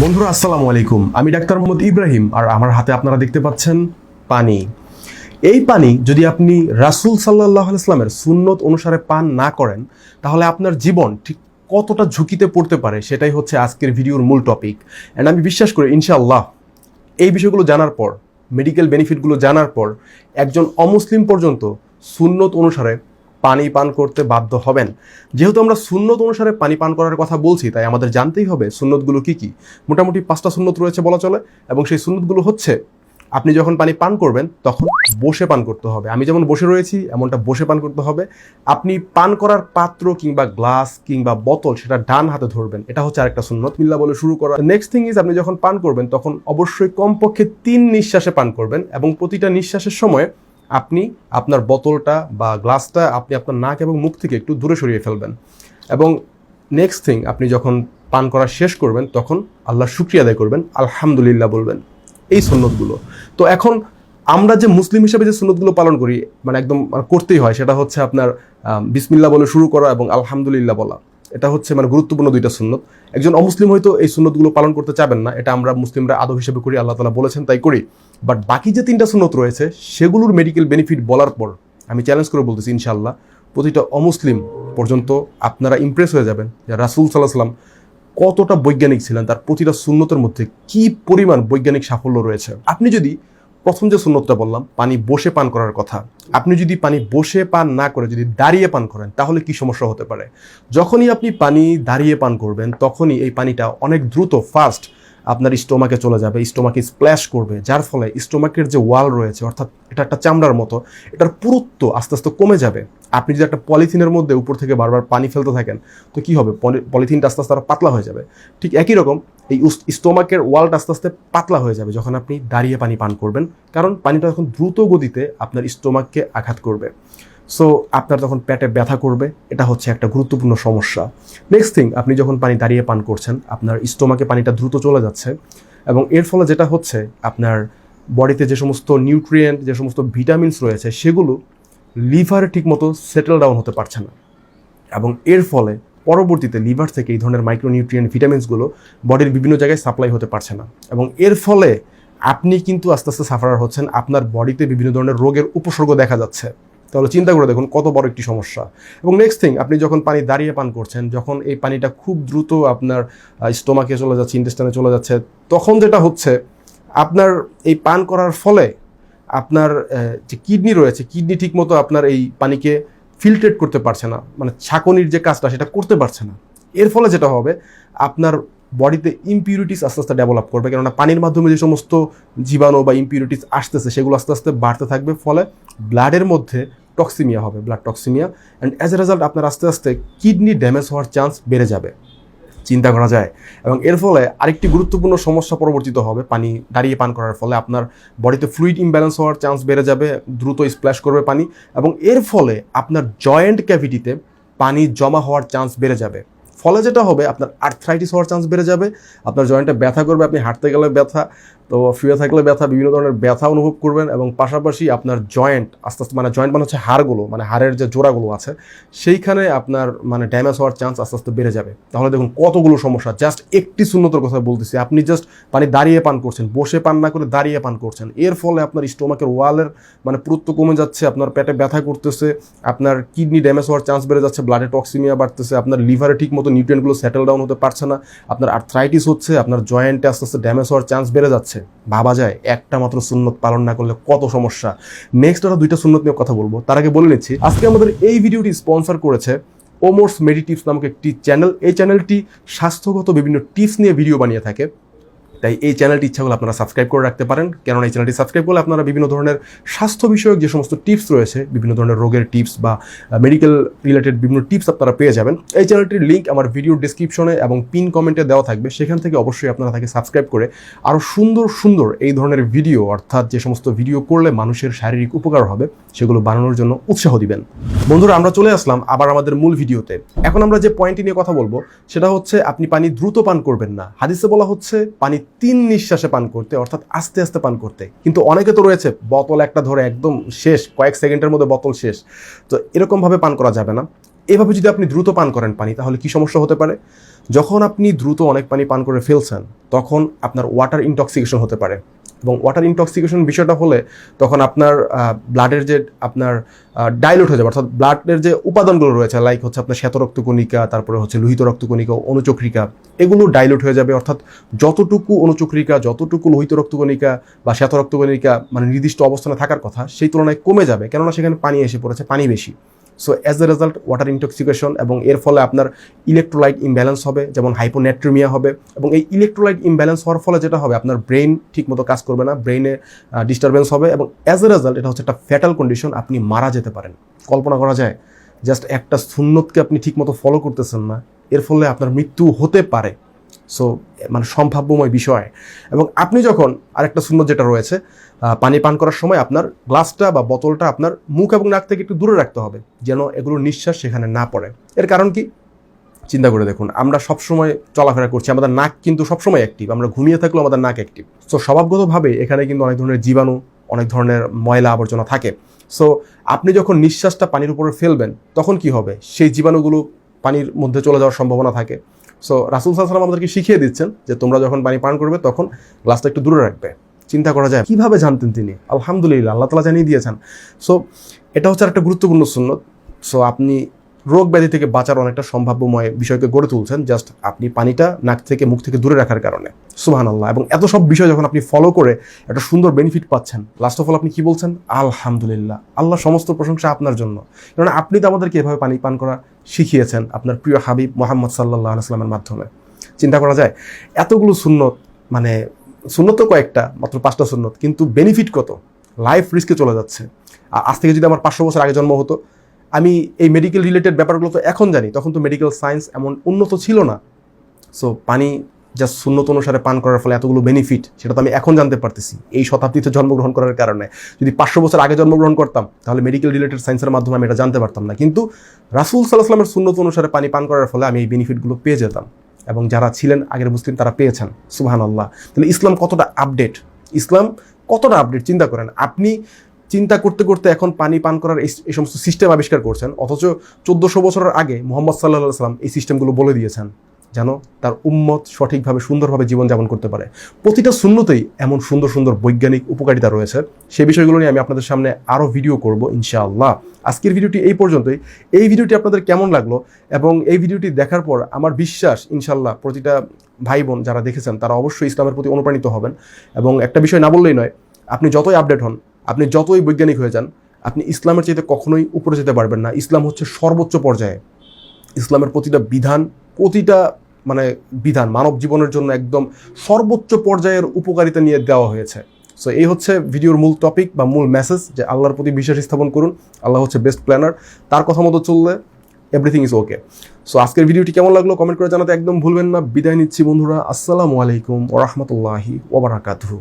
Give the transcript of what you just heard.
বন্ধুরা, আসসালামু আলাইকুম। আমি ডাক্তার মোহাম্মদ ইব্রাহিম, আর আমার হাতে আপনারা দেখতে পাচ্ছেন পানি। এই পানি যদি আপনি রাসূল সাল্লাহ ইসলামের সুন্নত অনুসারে পান না করেন, তাহলে আপনার জীবন ঠিক কতটা ঝুঁকিতে পড়তে পারে সেটাই হচ্ছে আজকের ভিডিওর মূল টপিক অ্যান্ড আমি বিশ্বাস করি, ইনশাআল্লাহ, এই বিষয়গুলো জানার পর মেডিকেল বেনিফিটগুলো জানার পর, একজন অমুসলিম পর্যন্ত সুন্নত অনুসারে পানি পান করতে বাধ্য হবেন। যেহেতু আমরা সুন্নত অনুসারে পানি পান করার কথা বলছি, তাই আমাদের জানতেই হবে সুন্নতগুলো কি কি। মোটামুটি পাঁচটা সুন্নত রয়েছে বলা চলে, এবং সেই সুন্নতগুলো হচ্ছে, আপনি যখন পানি পান করবেন, তখন বসে পান করতে হবে। আমি যেমন বসে রয়েছি, এমনটা বসে পান করতে হবে। আপনি পান করার পাত্র কিংবা গ্লাস কিংবা বোতল সেটা ডান হাতে ধরবেন। এটা হচ্ছে আরেকটা সুন্নত। মিল্লা বলে শুরু করা। নেক্সট থিং ইজ আপনি যখন পান করবেন, তখন অবশ্যই কমপক্ষে তিন নিঃশ্বাসে পান করবেন, এবং প্রতিটা নিঃশ্বাসের সময় আপনি আপনার বোতলটা বা গ্লাসটা আপনি আপনার নাক এবং মুখ থেকে একটু দূরে সরিয়ে ফেলবেন। এবং নেক্সট থিং আপনি যখন পান করা শেষ করবেন তখন আল্লাহ শুক্রিয়া আদায় করবেন আলহামদুলিল্লাহ বলবেন। এই সুন্নতগুলো। তো এখন আমরা যে মুসলিম হিসেবে যে সুন্নতগুলো পালন করি মানে একদম মানে করতেই হয় সেটা হচ্ছে আপনার আম, বিসমিল্লাহ বলে শুরু করা এবং আলহামদুলিল্লাহ বলা। এটা হচ্ছে মানে গুরুত্বপূর্ণ দুইটা সুন্নত। একজন অমুসলিম হয়তো এই সুন্নতগুলো পালন করতে চাবেন না, এটা আমরা মুসলিমরা আদব হিসেবে করি, আল্লাহ তালা বলেছেন তাই করি। বাট বাকি যে তিনটা সুন্নত রয়েছে, সেগুলোর মেডিকেল বেনিফিট বলার পর আমি চ্যালেঞ্জ করে বলতেছি ইনশাল্লাহ প্রতিটা অমুসলিম পর্যন্ত আপনারা ইমপ্রেস হয়ে যাবেন যে রাসুল সাল্লাহ সাল্লাম কতটা বৈজ্ঞানিক ছিলেন, তার প্রতিটা সুন্নতের মধ্যে কি পরিমাণ বৈজ্ঞানিক সাফল্য রয়েছে। আপনি যদি প্রথম যে সুন্নতটা বললাম, পানি বসে পান করার কথা। আপনি যদি পানি বসে পান না করে যদি দাঁড়িয়ে পান করেন, তাহলে কি সমস্যা হতে পারে? যখনই আপনি পানি দাঁড়িয়ে পান করবেন, তখনই এই পানিটা অনেক দ্রুত ফাস্ট আপনার স্টোমাকে চলে যাবে, স্টোমাকে স্প্ল্যাশ করবে, যার ফলে স্টোমাকের যে ওয়াল রয়েছে, অর্থাৎ এটা একটা চামড়ার মতো, এটার পুরুত্ব আস্তে আস্তে কমে যাবে। আপনি যদি একটা পলিথিনের মধ্যে উপর থেকে বারবার পানি ফেলতে থাকেন, তো কি হবে? পলি- পলিথিনটা আস্তে আস্তে আরও পাতলা হয়ে যাবে। ঠিক একই রকম এই স্টোমাকের ওয়ালটা আস্তে আস্তে পাতলা হয়ে যাবে যখন আপনি দাঁড়িয়ে পানি পান করবেন, কারণ পানিটা এখন দ্রুত গতিতে আপনার স্টোমাককে আঘাত করবে। সো আপনার তখন পেটে ব্যথা করবে, এটা হচ্ছে একটা গুরুত্বপূর্ণ সমস্যা। নেক্সট থিং আপনি যখন পানি দাঁড়িয়ে পান করছেন, আপনার স্টোমাকে পানিটা দ্রুত চলে যাচ্ছে এবং এর ফলে যেটা হচ্ছে, আপনার বডিতে যে সমস্ত নিউট্রিয়েন্ট, যে সমস্ত ভিটামিনস রয়েছে, সেগুলো লিভারে ঠিকমতো সেটেল ডাউন হতে পারছে না। এবং এর ফলে পরবর্তীতে লিভার থেকে এই ধরনের মাইক্রোনিউট্রিয়েন্ট ভিটামিনসগুলো বডির বিভিন্ন জায়গায় সাপ্লাই হতে পারছে না। এবং এর ফলে আপনি কিন্তু আস্তে আস্তে সাফারার হচ্ছেন, আপনার বডিতে বিভিন্ন ধরনের রোগের উপসর্গ দেখা যাচ্ছে। তাহলে চিন্তা করে দেখুন কত বড় একটি সমস্যা। এবং নেক্সট থিং আপনি যখন পানি দাঁড়িয়ে পান করছেন, যখন এই পানিটা খুব দ্রুত আপনার স্টোমাকে চলে যাচ্ছে ইন্টেস্টানে চলে যাচ্ছে, তখন যেটা হচ্ছে, আপনার এই পান করার ফলে আপনার যে কিডনি রয়েছে কিডনি ঠিকমতো আপনার এই পানিকে ফিল্ট্রেট করতে পারছে না। মানে ছাকনির যে কাজটা, সেটা করতে পারছে না। এর ফলে যেটা হবে, আপনার বডিতে ইম্পিউরিটিস আস্তে আস্তে ডেভেলপ করবে। কেননা পানির মাধ্যমে যে সমস্ত জীবাণু বা ইম্পিউরিটিস আসতেছে, সেগুলো আস্তে আস্তে বাড়তে থাকবে। ফলে ব্লাডের মধ্যে টক্সিমিয়া হবে blood toxaemia and as a result আপনার আস্তে আস্তে কিডনি ড্যামেজ হওয়ার চান্স বেড়ে যাবে। চিন্তা করা যায়। এবং এর ফলে আরেকটি গুরুত্বপূর্ণ সমস্যা পরবর্তিত হবে পানি, দাঁড়িয়ে পান করার ফলে আপনার বডিতে ফ্লুইড ইমব্যালেন্স হওয়ার চান্স বেড়ে যাবে, দ্রুত স্প্ল্যাশ করবে পানি, এবং এর ফলে আপনার জয়েন্ট ক্যাভিটিতে পানি জমা হওয়ার চান্স বেড়ে যাবে। ফলে যেটা হবে, আপনার আর্থ্রাইটিস হওয়ার চান্স বেড়ে যাবে, আপনার জয়েন্টে ব্যথা করবে, আপনি হাঁটতে গেলে ব্যথা তো শুয়ে থাকলে ব্যথা, বিভিন্ন ধরনের ব্যথা অনুভব করবেন এবং পাশাপাশি আপনার জয়েন্ট আস্তে আস্তে মানে জয়েন্ট মানে হচ্ছে হাড়গুলো মানে হাড়ের যে জোড়াগুলো আছে, সেইখানে আপনার মানে ড্যামেজ হওয়ার চান্স আস্তে আস্তে বেড়ে যাবে। তাহলে দেখুন কতগুলো সমস্যা। জাস্ট একটি শূন্যতর কথা বলতেছি। আপনি জাস্ট পানি দাঁড়িয়ে পান করছেন, বসে পান না করে দাঁড়িয়ে পান করছেন। এর ফলে আপনার স্টোমাকের ওয়ালের মানে পুরুত্ব কমে যাচ্ছে, আপনার পেটে ব্যথা করতেছে, আপনার কিডনি ড্যামেজ হওয়ার চান্স বেড়ে যাচ্ছে ব্লাডে টক্সিমিয়া বাড়তেছে, আপনার লিভারে ঠিক মতো নিউট্রিয়েন্টগুলো সেটেল ডাউন হতে পারছে না, আপনার আর্থ্রাইটিস হচ্ছে, আপনার জয়েন্টে আস্তে আস্তে ড্যামেজ হওয়ার চান্স বেড়ে যাচ্ছে। ভাবা যায়, একটা মাত্র সুন্নত পালন না করলে কত সমস্যা। নেক্সট ওরা দুইটা সুন্নত নিয়ে কথা বলব। তার আগে বলে নিচ্ছি, আজকে আমাদের এই ভিডিওটি স্পন্সর করেছে ওমোর্স মেডিটিপস নামক একটি চ্যানেল এই চ্যানেলটি স্বাস্থ্যগত বিভিন্ন টিপস নিয়ে ভিডিও বানিয়ে থাকে। তাই এই চ্যানেলটি ইচ্ছা হলে আপনারা সাবস্ক্রাইব করে রাখতে পারেন। কেননা এই চ্যানেলটি সাবস্ক্রাইব করলে আপনারা বিভিন্ন ধরনের স্বাস্থ্য বিষয়ক যে সমস্ত টিপস রয়েছে, বিভিন্ন ধরনের রোগের টিপস বা মেডিকেল রিলেটেড বিভিন্ন টিপস আপনারা পেয়ে যাবেন। এই চ্যানেলটির লিঙ্ক আমার ভিডিও ডিসক্রিপশনে এবং পিন কমেন্টে দেওয়া থাকবে। সেখান থেকে অবশ্যই আপনারা তাকে সাবস্ক্রাইব করে আরও সুন্দর সুন্দর এই ধরনের ভিডিও অর্থাৎ যে সমস্ত ভিডিও করলে মানুষের শারীরিক উপকার হবে, সেগুলো বানানোর জন্য উৎসাহ দিবেন। বন্ধুরা, আমরা চলে আসলাম আবার আমাদের মূল ভিডিওতে এখন আমরা যে পয়েন্টটি নিয়ে কথা বলব, সেটা হচ্ছে আপনি পানি দ্রুত পান করবেন না। হাদিসে বলা হচ্ছে, পানি তিন নিঃশ্বাসে পান করতে, অর্থাৎ আস্তে আস্তে পান করতে। কিন্তু অনেকে তো রয়েছে, বোতল একটা ধরে একদম শেষ, কয়েক সেকেন্ডের মধ্যে বোতল শেষ। তো এরকমভাবে পান করা যাবে না। এভাবে যদি আপনি দ্রুত পান করেন পানি, তাহলে কি সমস্যা হতে পারে? যখন আপনি দ্রুত অনেক পানি পান করে ফেলছেন, তখন আপনার ওয়াটার ইনটক্সিকেশন হতে পারে। এবং ওয়াটার ইনটক্সিকেশন বিষয়টা হলে তখন আপনার ব্লাডের যে আপনার ডাইলুট হয়ে যাবে, অর্থাৎ ব্লাডের যে উপাদানগুলো রয়েছে লাইক হচ্ছে আপনার শ্বেত রক্তকণিকা, তারপরে হচ্ছে লোহিত রক্তকণিকা, অনুচক্রিকা, এগুলো ডাইলুট হয়ে যাবে, অর্থাৎ যতটুকু অনুচক্রিকা, যতটুকু লোহিত রক্তকণিকা বা শ্বেত রক্তকণিকা মানে নির্দিষ্ট অবস্থানে থাকার কথা, সেই তুলনায় কমে যাবে, কেননা সেখানে পানি এসে পড়েছে, পানি বেশি। So as a result water intoxication এবং এর ফলে আপনার ইলেকট্রোলাইট ইমব্যালেন্স হবে, যেমন হাইপোনেট্রিমিয়া হবে এবং এই ইলেকট্রোলাইট ইমব্যালেন্স হওয়ার ফলে যেটা হবে, আপনার ব্রেন ঠিকমতো কাজ করবে না ব্রেনে ডিস্টারবেন্স হবে এবং অ্যাজ এ রেজাল্ট এটা হচ্ছে একটা ফ্যাটাল কন্ডিশন আপনি মারা যেতে পারেন। কল্পনা করা যায় জাস্ট একটা সুন্নতকে আপনি ঠিকমতো ফলো করতেছেন না, এর ফলে আপনার মৃত্যু হতে পারে। সো মানে সম্ভাব্যময় বিষয়। এবং আপনি যখন আরেকটা সুন্দর যেটা রয়েছে পানি পান করার সময় আপনার গ্লাসটা বা বোতলটা আপনার মুখ এবং নাক থেকে একটু দূরে রাখতে হবে, যেন এগুলোর নিঃশ্বাস সেখানে না পড়ে। এর কারণ কি? চিন্তা করে দেখুন, আমরা সবসময় চলাফেরা করছি, আমাদের নাক কিন্তু সবসময় অ্যাক্টিভ আমরা ঘুমিয়ে থাকলেও আমাদের নাক অ্যাক্টিভ সো স্বভাবগতভাবে এখানে কিন্তু অনেক ধরনের জীবাণু, অনেক ধরনের ময়লা আবর্জনা থাকে। সো আপনি যখন নিঃশ্বাসটা পানির উপরে ফেলবেন, তখন কি হবে? সেই জীবাণুগুলো পানির মধ্যে চলে যাওয়ার সম্ভাবনা থাকে। সো রাসুল সাল্লাম আমাদেরকে শিখিয়ে দিচ্ছেন যে তোমরা যখন পানি পান করবে, তখন গ্লাসটা একটু দূরে রাখবে। চিন্তা করা যায়, কীভাবে জানতেন তিনি? আলহামদুলিল্লাহ, আল্লাহ তালা জানিয়ে দিয়েছেন। সো এটা হচ্ছে একটা গুরুত্বপূর্ণ সুন্নত। সো আপনি রোগ ব্যাধি থেকে বাঁচার অনেকটা সম্ভাব্যময় বিষয়কে গড়ে তুলছেন জাস্ট আপনি পানিটা নাক থেকে মুখ থেকে দূরে রাখার কারণে। সুহান আল্লাহ এবং এত সব বিষয় যখন আপনি ফলো করে একটা সুন্দর বেনিফিট পাচ্ছেন লাস্ট অফ অল আপনি কি বলছেন? আলহামদুলিল্লাহ। আল্লাহ সমস্ত প্রশংসা আপনার জন্য। কারণ আপনি তো আমাদেরকে এভাবে পানি পান করা শিখিয়েছেন আপনার প্রিয় হাবিব মোহাম্মদ সাল্লাহ আসলামের মাধ্যমে। চিন্তা করা যায়, এতগুলো সুন্নত মানে সুন্নত কয়েকটা, মাত্র পাঁচটা সুন্নত, কিন্তু বেনিফিট কত? লাইফ রিস্কে চলে যাচ্ছে। আ- আজ থেকে যদি আমার পাঁচশো বছর আগে জন্ম হতো আমি এই মেডিকেল রিলেটেড ব্যাপারগুলো তো এখন জানি, তখন তো মেডিকেল সায়েন্স এমন উন্নত ছিল না। সো পানি জাস্ট শূন্যত অনুসারে পান করার ফলে এতগুলো বেনিফিট সেটা তো আমি এখন জানতে পারতেছি, এই শতাব্দীতে জন্মগ্রহণ করার কারণে। যদি পাঁচশো বছর আগে জন্মগ্রহণ করতাম, তাহলে মেডিকেল রিলেটেড সায়েন্সের মাধ্যমে আমি এটা জানতে পারতাম না। কিন্তু রাসুল সাল্লাহামের শূন্যত অনুসারে পানি পান করার ফলে আমি এই বেনিফিটগুলো পেয়ে যেতাম। এবং যারা ছিলেন আগের মুসলিম, তারা পেয়েছেন সুবাহান আল্লাহ তাহলে ইসলাম কতটা আপডেট ইসলাম কতটা আপডেট চিন্তা করেন, আপনি চিন্তা করতে করতে এখন পানি পান করার এই সমস্ত সিস্টেম আবিষ্কার করছেন। অথচ চোদ্দোশো বছরের আগে মোহাম্মদ সাল্লাহ সাল্লাম এই সিস্টেমগুলো বলে দিয়েছেন, যেন তার উম্মত সঠিকভাবে, সুন্দরভাবে জীবনযাপন করতে পারে। প্রতিটা শূন্যতেই এমন সুন্দর সুন্দর বৈজ্ঞানিক উপকারিতা রয়েছে। সেই বিষয়গুলো নিয়ে আমি আপনাদের সামনে আরও ভিডিও করব, ইনশাআল্লাহ। আজকের ভিডিওটি এই পর্যন্তই। এই ভিডিওটি আপনাদের কেমন লাগল? এবং এই ভিডিওটি দেখার পর আমার বিশ্বাস, ইনশাআল্লাহ, প্রতিটা ভাই বোন যারা দেখেছেন, তারা অবশ্যই ইসলামের প্রতি অনুপ্রাণিত হবেন। এবং একটা বিষয় না বললেই নয়, আপনি যতই আপডেট হন আপনি যতই বৈজ্ঞানিক হয়ে যান, আপনি ইসলামের চাইতে কখনোই উপরে যেতে পারবেন না। ইসলাম হচ্ছে সর্বোচ্চ পর্যায়ে। ইসলামের প্রতিটা বিধান, প্রতিটা মানে বিধান মানব জীবনের জন্য একদম সর্বোচ্চ পর্যায়ের উপকারিতা নিয়ে দেওয়া হয়েছে। সো এই হচ্ছে ভিডিওর মূল টপিক বা মূল মেসেজ যে আল্লাহর প্রতি বিশ্বাস স্থাপন করুন। আল্লাহ হচ্ছে বেস্ট প্ল্যানার তার কথা মতো চললে এভরিথিং ইজ ওকে সো আজকের ভিডিওটি কেমন লাগল কমেন্ট করে জানাতে একদম ভুলবেন না। বিদায় নিচ্ছি বন্ধুরা। আসসালামু আলাইকুম ওরহমতুল্লাহি ওবরাকাতহু